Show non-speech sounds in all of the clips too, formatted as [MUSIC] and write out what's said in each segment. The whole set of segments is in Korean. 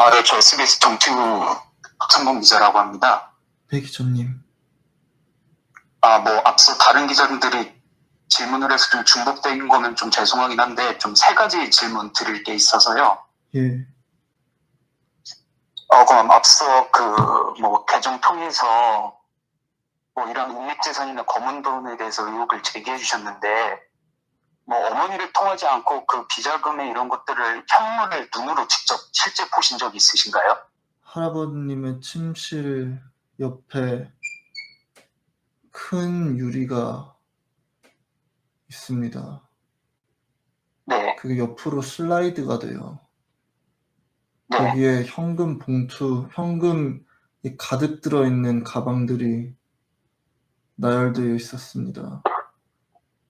아, 네, 저 SBS 정치부 박성범 기자라고 합니다. 네, 기자님. 아, 뭐, 앞서 다른 기자님들이 질문을 해서 좀 중복된 거면 좀 죄송하긴 한데, 좀 세 가지 질문 드릴 게 있어서요. 예, 어, 그럼 앞서 그, 뭐, 개정 통해서, 뭐, 이런 국립재산이나 검은 돈에 대해서 의혹을 제기해 주셨는데, 뭐, 어머니를 통하지 않고 그 비자금에 이런 것들을 현물을 눈으로 직접 실제 보신 적 있으신가요? 할아버님의 침실 옆에 큰 유리가 있습니다. 네, 그게 옆으로 슬라이드가 돼요. 네. 거기에 현금 봉투, 현금이 가득 들어있는 가방들이 나열되어 있었습니다.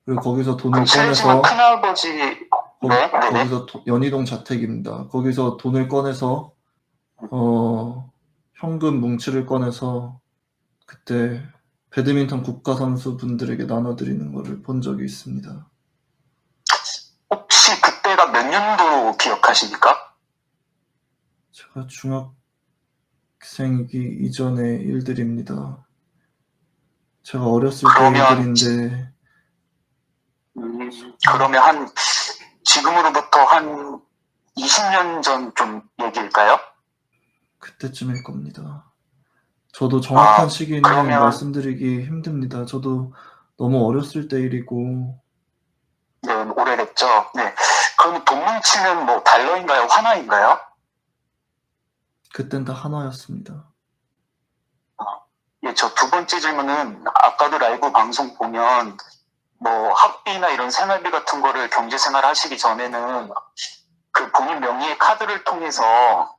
그리고 거기서 돈을 실례지만 꺼내서 큰아버지, 거, 네. 거기서 도- 연희동 자택입니다. 거기서 돈을 꺼내서 어, 현금 뭉치를 꺼내서 그때 배드민턴 국가 선수 분들에게 나눠드리는 것을 본 적이 있습니다. 혹시 그때가 몇 년도 기억하십니까? 제가 중학생이기 이전의 일들입니다. 제가 어렸을 때 그러면 일들인데 음, 그러면 한, 지금으로부터 한 20년 전 좀 얘기일까요? 그때쯤일 겁니다. 저도 정확한 아, 시기는 그러면- 말씀드리기 힘듭니다. 저도 너무 어렸을 때 일이고 네, 오래됐죠. 네. 그럼 돈 뭉치는 뭐 달러인가요? 화나인가요? 그땐 다 하나였습니다. 예, 저 두 번째 질문은 아까도 라이브 방송 보면 뭐 학비나 이런 생활비 같은 거를 경제생활 하시기 전에는 그 본인 명의의 카드를 통해서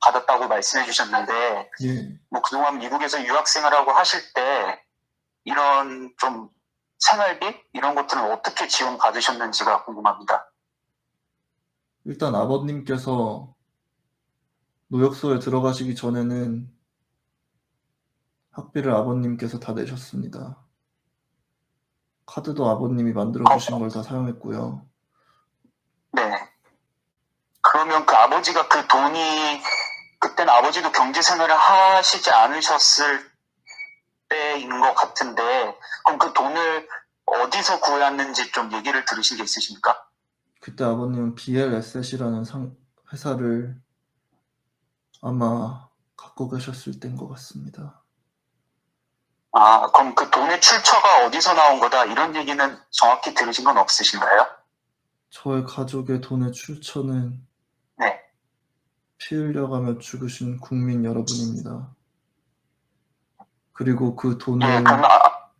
받았다고 말씀해 주셨는데 예, 뭐 그동안 미국에서 유학 생활하고 하실 때 이런 좀 생활비 이런 것들은 어떻게 지원 받으셨는지가 궁금합니다. 일단 아버님께서 노역소에 들어가시기 전에는 학비를 아버님께서 다 내셨습니다. 카드도 아버님이 만들어 주신 걸 다 사용했고요. 네. 그러면 그 아버지가 그 돈이 그때는 아버지도 경제 생활을 하시지 않으셨을 때인 것 같은데 그럼 그 돈을 어디서 구해왔는지 좀 얘기를 들으신 게 있으십니까? 그때 아버님은 BLS이라는 상, 회사를 아마 갖고 계셨을 때인 것 같습니다. 아, 그럼 그 돈의 출처가 어디서 나온 거다 이런 얘기는 정확히 들으신 건 없으신가요? 저의 가족의 돈의 출처는 네. 피 흘려가며 죽으신 국민 여러분입니다. 그리고 그 돈을 예, 그럼 아,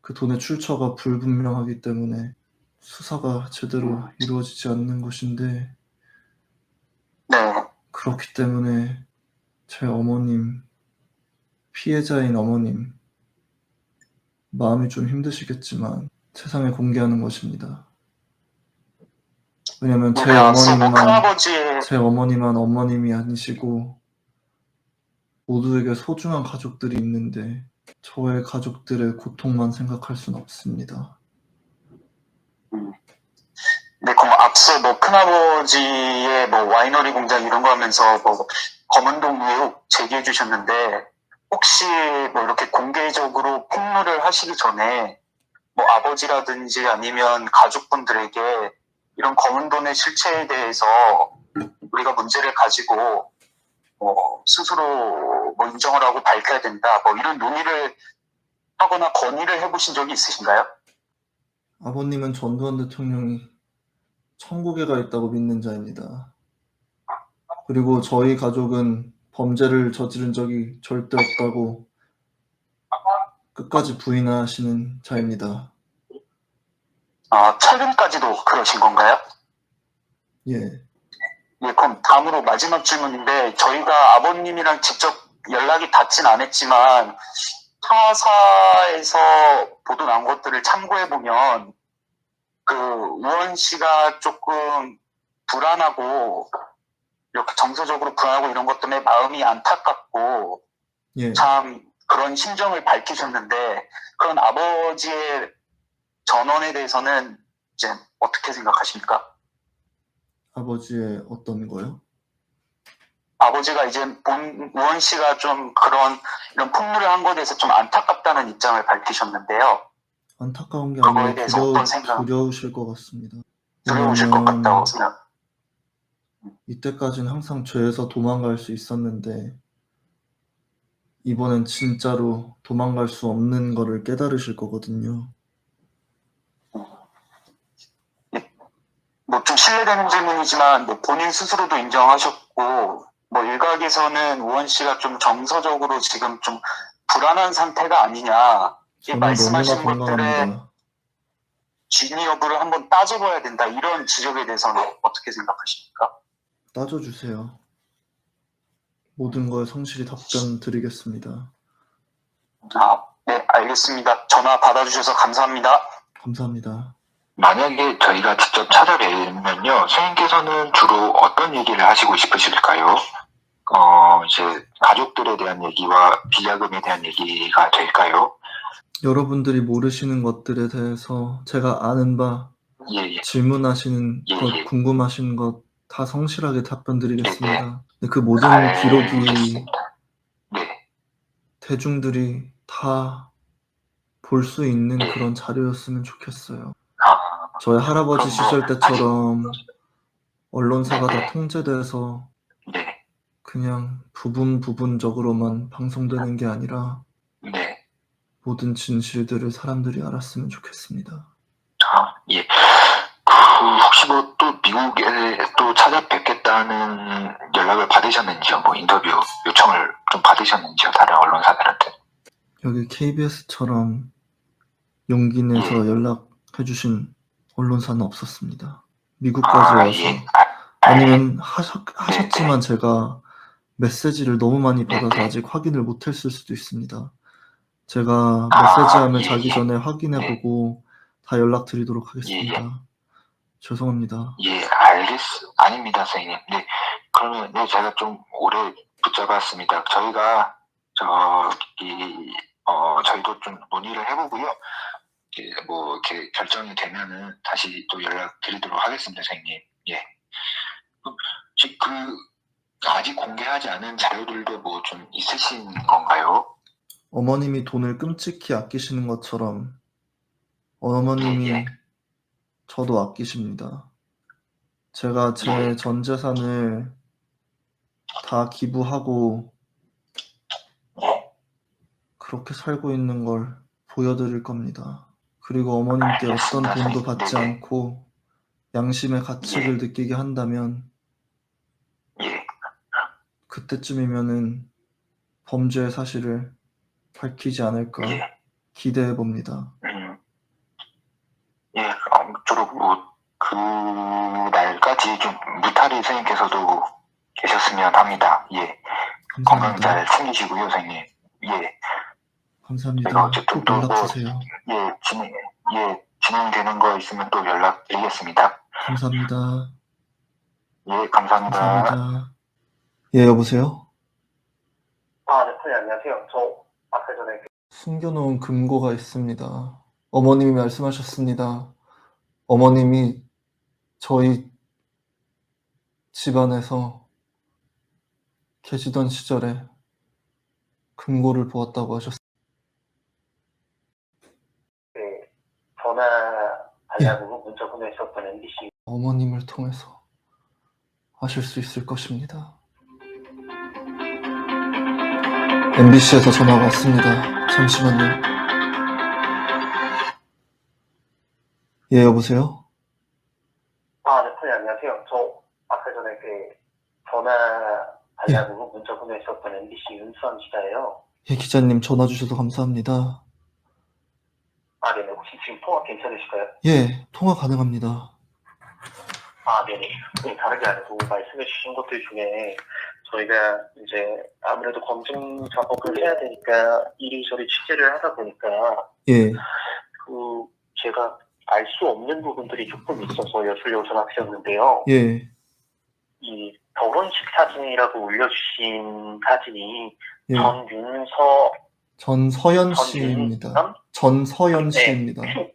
그 돈의 출처가 불분명하기 때문에 수사가 제대로 이루어지지 않는 것인데 네. 그렇기 때문에 제 어머님 피해자인 어머님 마음이 좀 힘드시겠지만 세상에 공개하는 것입니다. 왜냐면 제 어머님만 큰아버지의 제 어머니만 어머님이 아니시고 모두에게 소중한 가족들이 있는데 저의 가족들의 고통만 생각할 순 없습니다. 네, 그럼 앞서 뭐 큰아버지의 뭐 와이너리 공장 이런 거 하면서 뭐 검은동 의혹 제기해 주셨는데 혹시 뭐 이렇게 공개적으로 폭로를 하시기 전에 뭐 아버지라든지 아니면 가족분들에게 이런 검은 돈의 실체에 대해서 우리가 문제를 가지고 뭐 스스로 뭐 인정을 하고 밝혀야 된다 뭐 이런 논의를 하거나 건의를 해보신 적이 있으신가요? 아버님은 전두환 대통령이 천국에 가 있다고 믿는 자입니다. 그리고 저희 가족은 범죄를 저지른 적이 절대 없다고 끝까지 부인하시는 자입니다. 아, 최근까지도 그러신 건가요? 예, 예, 그럼 다음으로 마지막 질문인데 저희가 아버님이랑 직접 연락이 닿진 않았지만 타사에서 보도 난 것들을 참고해 보면 그 우원 씨가 조금 불안하고 이렇게 정서적으로 불안하고 이런 것 때문에 마음이 안타깝고 예. 참 그런 심정을 밝히셨는데 그런 아버지의 전원에 대해서는 이제 어떻게 생각하십니까? 아버지의 어떤 거요? 아버지가 이제 본 우원 씨가 좀 그런 이런 폭로를 한 것에 대해서 좀 안타깝다는 입장을 밝히셨는데요. 안타까운 게 그거에 아니라 대해서 두려우, 어떤 생각? 두려우실 것 같습니다. 두려우실 것 같다고 생각. 이때까지는 항상 죄에서 도망갈 수 있었는데 이번엔 진짜로 도망갈 수 없는 거를 깨달으실 거거든요. 뭐좀 실례되는 질문이지만 뭐 본인 스스로도 인정하셨고 뭐 일각에서는 우원 씨가 좀 정서적으로 지금 좀 불안한 상태가 아니냐 이 말씀하신 것들에. 진위 여부를 한번 따져봐야 된다 이런 지적에 대해서는 어떻게 생각하십니까? 따져주세요. 모든 걸 성실히 답변 드리겠습니다. 아, 네 알겠습니다. 전화 받아주셔서 감사합니다. 감사합니다. 만약에 저희가 직접 찾아뵈면요, 선생님께서는 주로 어떤 얘기를 하시고 싶으실까요? 어, 이제 가족들에 대한 얘기와 비자금에 대한 얘기가 될까요? 여러분들이 모르시는 것들에 대해서 제가 아는 바 예, 예. 질문하시는 예, 것, 예. 궁금하신 것 다 성실하게 답변 드리겠습니다. 근데 그 모든 아, 기록이. 네, 대중들이 다 볼 수 있는 그런 자료였으면 좋겠어요. 아, 저희 할아버지 시절 뭐 때처럼 언론사가 다 네. 통제돼서 네, 그냥 부분 부분적으로만 방송되는 게 아니라 네. 모든 진실들을 사람들이 알았으면 좋겠습니다. 아, 예. 그, 혹시 뭐또 미국에 또 찾아뵙겠다는 연락을 받으셨는지요? 뭐 인터뷰 요청을 좀 받으셨는지요? 다른 언론사들한테? 여기 KBS처럼 용기 내서 예. 연락해주신 언론사는 없었습니다. 미국까지 아, 와서 예. 아, 아니면 하셨, 하셨지만 제가 메시지를 너무 많이 받아서 네. 아직 확인을 못했을 수도 있습니다. 제가 아, 메시지함을 예, 자기 예. 전에 확인해보고 다 연락드리도록 하겠습니다. 죄송합니다. 예, 알겠, 아닙니다, 선생님. 네, 그러면, 네, 제가 좀 오래 붙잡았습니다. 저희가, 저기, 어, 저희도 좀 논의를 해보고요. 이렇게 뭐, 이렇게 결정이 되면은 다시 또 연락 드리도록 하겠습니다, 선생님. 예. 그, 그, 아직 공개하지 않은 자료들도 뭐 좀 있으신 건가요? 어머님이 돈을 끔찍히 아끼시는 것처럼 어머님이 예, 예. 저도 아끼십니다. 제가 제 예. 전 재산을 다 기부하고 예. 그렇게 살고 있는 걸 보여드릴 겁니다. 그리고 어머님께 어떤 알겠습니다, 돈도. 받지 네네. 않고 양심의 가책을 느끼게 한다면 예. 그때쯤이면은 범죄의 사실을 밝히지 않을까 예. 기대해 봅니다. 아무쪼록 뭐, 그 날까지 좀 무탈이 선생님께서도 계셨으면 합니다. 예, 건강 감사합니다. 잘 챙기시고요, 선생님. 예, 제가 감사합니다. 어쨌든 꼭또 뭐-. 예, 진행, 예, 진행되는 거 있으면 또 연락드리겠습니다. 감사합니다. 예, 감사합니다. 감사합니다. 예, 여보세요? 아, 네, 선생님, 안녕하세요. 저 아까 전에 숨겨놓은 금고가 있습니다. 어머님이 말씀하셨습니다. 어머님이 저희 집안에서 계시던 시절에 금고를 보았다고 하셨습니다. 그 전화 달라고 문자 보내셨던 MBC 어머님을 통해서 아실 수 있을 것입니다. MBC에서 전화가 왔습니다. 잠시만요. 예, 여보세요? 아, 네, 선생님, 안녕하세요. 저 아까 전에 그 전화 달라고 문자 보내셨던 MBC 윤수환 기자예요. 예, 기자님 전화 주셔서 감사합니다. 아, 네네. 혹시 지금 통화 괜찮으실까요? 예, 통화 가능합니다. 아, 네네. 네, 다른 게 아니고 말씀해 주신 것들 중에 저희가 이제 아무래도 검증 작업을 해야 되니까 이리저리 취재를 하다 보니까 예, 그 제가 알 수 없는 부분들이 조금 있어서 여쭈려고 전화드렸는데요. 예, 이 결혼식 사진이라고 올려주신 사진이 예. 전윤서 전서연 씨입니다. 전서연 네. 씨입니다. [LAUGHS]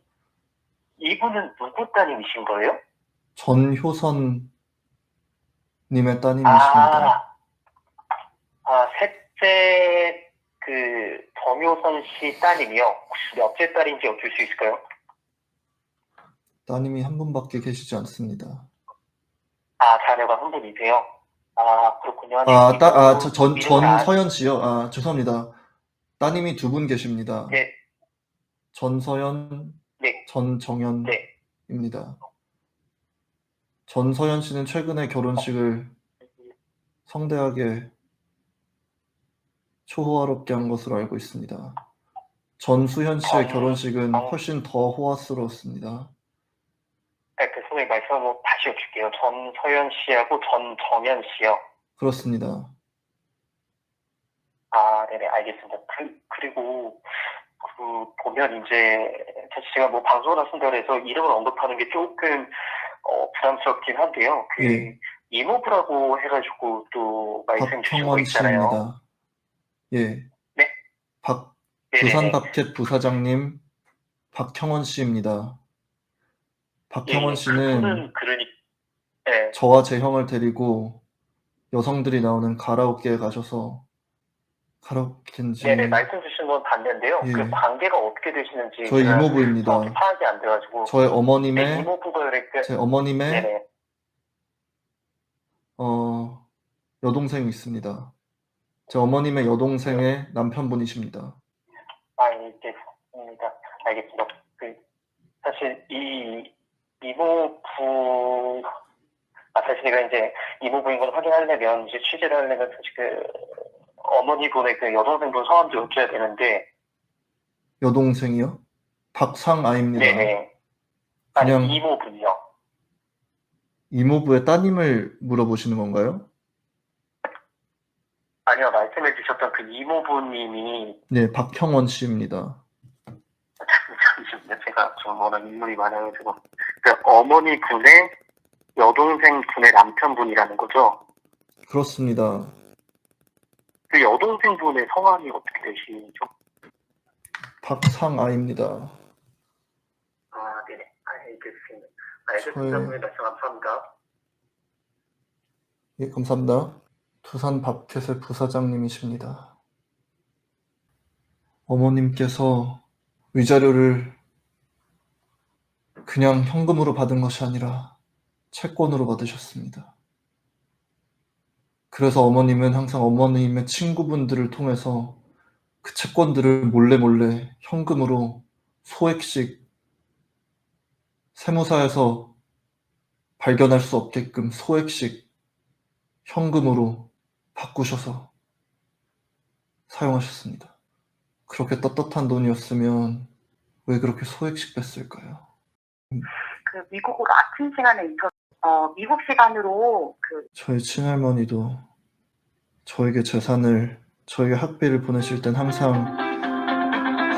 이분은 누구 따님이신 거예요? 전효선 님의 따님이십니다. 아, 첫째 그 정효선 씨 따님이요. 혹시 몇째 딸인지 여쭐 수 있을까요? 따님이 한 분밖에 계시지 않습니다. 아 자녀가 한 분이세요. 아 그렇군요. 아, 따, 아, 저, 전, 이름을 안- 전서연 씨요? 아, 죄송합니다. 따님이 두 분 계십니다. 네, 전서연, 네, 전정연입니다. 네. 전서연 씨는 최근에 결혼식을 성대하게 초호화롭게 한 것으로 알고 있습니다. 전수현 씨의 어, 결혼식은 어. 훨씬 더 호화스러웠습니다. 네, 그 선생님 말씀 한번 다시 여쭐게요. 전서연 씨하고 전정연 씨요. 그렇습니다. 아, 네네, 알겠습니다. 그, 그리고, 그, 보면 이제, 사실 제가 뭐 방송을 하신다고 해서 이름을 언급하는 게 조금, 어, 부담스럽긴 한데요. 그, 예. 이모부라고 해가지고 또 말씀 주신 거 박형원 있잖아요. 씨입니다. 예. 네? 박, 네네네. 부산밥켓 부사장님 박형원 씨입니다. 박형원 예, 씨는 그분은 그러니, 네. 저와 제 형을 데리고 여성들이 나오는 가라오케에 가셔서 가라오케인지 네네, 말씀 주신 건 봤는데요. 예. 그 관계가 어떻게 되시는지. 저희 제가 이모부입니다. 정확히 파악이 안 돼가지고. 저의 네, 어머님의 이모부가 그랬그 제 어머님의 네네. 어, 여동생이 있습니다. 제 어머님의 여동생의 남편분이십니다. 아, 알겠습니다. 알겠습니다. 그, 사실, 이, 이모부, 아, 사실 제가 이제 이모부인 걸 확인하려면, 이제 취재를 하려면, 사실 그, 어머니 분의 그 여동생분 성함도 여쭤야 되는데, 여동생이요? 박상아입니다. 네네. 아니, 그냥- 이모분이요. 이모부의 따님을 물어보시는 건가요? 아니요, 말씀해 주셨던 그 이모부님이, 네, 박형원 씨입니다. [LAUGHS] 잠시만요. 제가 좀 워낙 인물이 많아가지고, 그 어머니 분의 여동생 분의 남편분이라는 거죠? 그렇습니다. 그 여동생 분의 성함이 어떻게 되시죠? 박상아입니다. 아, 네네. 알겠습니다. 알겠습니다. 저의- 말씀 감사합니다. 예, 감사합니다. 두산 밥켓의 부사장님이십니다. 어머님께서 위자료를 그냥 현금으로 받은 것이 아니라 채권으로 받으셨습니다. 그래서 어머님은 항상 어머님의 친구분들을 통해서 그 채권들을 몰래 몰래 현금으로 소액씩 세무사에서 발견할 수 없게끔 소액씩 현금으로 바꾸셔서 사용하셨습니다. 그렇게 떳떳한 돈이었으면 왜 그렇게 소액씩 뺐을까요? 그 미국으로 아침 시간에 인터 어 미국 시간으로 그 저희 친할머니도 저에게 재산을 저에게 학비를 보내실 땐 항상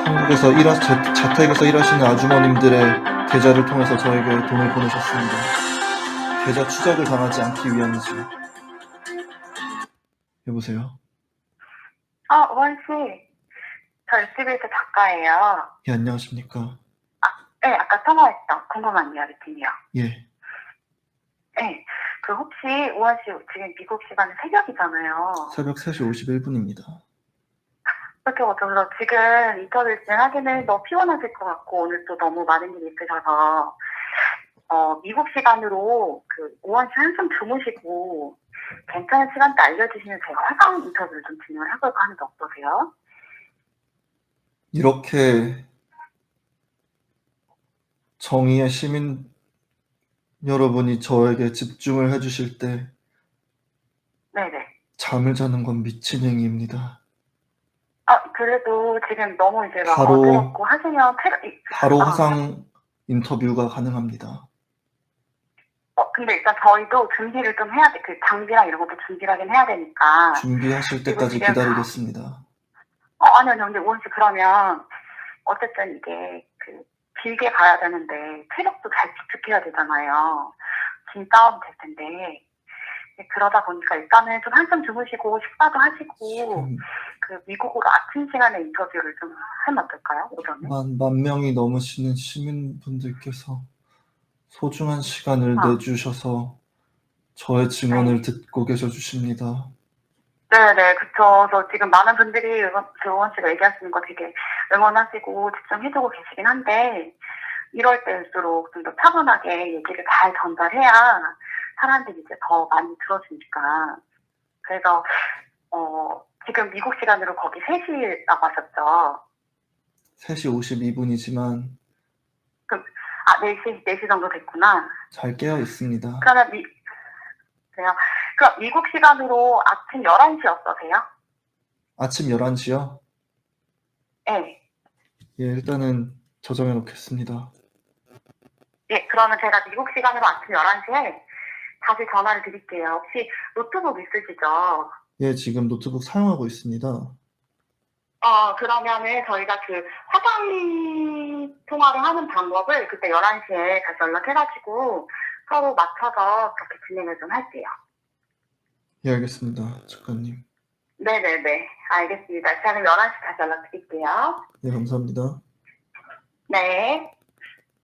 한국에서 일하, 자, 자택에서 일하시는 아주머님들의 계좌를 통해서 저에게 돈을 보내셨습니다. 계좌 추적을 당하지 않기 위함이지. 여보세요? 아, 우원 씨. 저 SBS 작가예요. 예, 안녕하십니까? 네, 아까 통화했던 궁금한 이야기 팀이요. 예, 네. 그 혹시 우원 씨 지금 미국 시간은 새벽이잖아요. 새벽 3시 51분입니다. 그렇게 어쩌서 지금 인터뷰 진행하기는 너무 피곤하실 것 같고 오늘 또 너무 많은 일이 있으셔서 어, 미국 시간으로 그 우원 씨 한숨 주무시고 괜찮은 시간대 알려주시면 제가 화상 인터뷰를 좀 진행을 해볼까 하는데 어떠세요? 이렇게 정의의 시민 여러분이 저에게 집중을 해주실 때 네네. 잠을 자는 건 미친 행위입니다. 아, 그래도 지금 너무 이제 막 바로- 어지럽고 하시면 이- 바로 아. 화상 인터뷰가 가능합니다. 어, 근데 일단 저희도 준비를 좀 해야 돼. 그 장비랑 이런 것도 준비를 하긴 해야 되니까. 준비하실 때까지 지금- 기다리겠습니다. 어, 아니요, 아니요. 근데 우원 씨 그러면 어쨌든 이게 그 길게 가야 되는데 체력도 잘 지켜야 되잖아요. 긴 싸움 될 텐데. 네, 그러다 보니까 일단은 좀 한숨 주무시고 식사도 하시고 그 미국으로 아침 시간에 인터뷰를 좀 하면 어떨까요? 오전에? 만, 만 명이 넘으시는 시민분들께서 소중한 시간을 아. 내주셔서 저의 증언을 듣고 계셔 주십니다. 네네, 그쵸. 저 지금 많은 분들이 응원, 조원 씨가 얘기하시는 거 되게 응원하시고 집중해주고 계시긴 한데, 이럴 때일수록 좀 더 차분하게 얘기를 잘 전달해야 사람들이 이제 더 많이 들어주니까. 그래서, 어, 지금 미국 시간으로 거기 3시라고 하셨죠? 3시 52분이지만 아, 4시, 4시 정도 됐구나. 잘 깨어 있습니다. 그러면 미, 그래요. 그럼 미국 시간으로 아침 11시 어떠세요? 아침 11시요? 네. 예, 일단은 저장해 놓겠습니다. 예, 그러면 제가 미국 시간으로 아침 11시에 다시 전화를 드릴게요. 혹시 노트북 있으시죠? 예, 지금 노트북 사용하고 있습니다. 어, 그러면은 저희가 그 화상 통화를 하는 방법을 그때 11시에 다시 연락해가지고 서로 맞춰서 그렇게 진행을 좀 할게요. 예, 알겠습니다. 작가님. 네네네. 알겠습니다. 그럼 11시 다시 연락드릴게요. 예, 감사합니다. 네.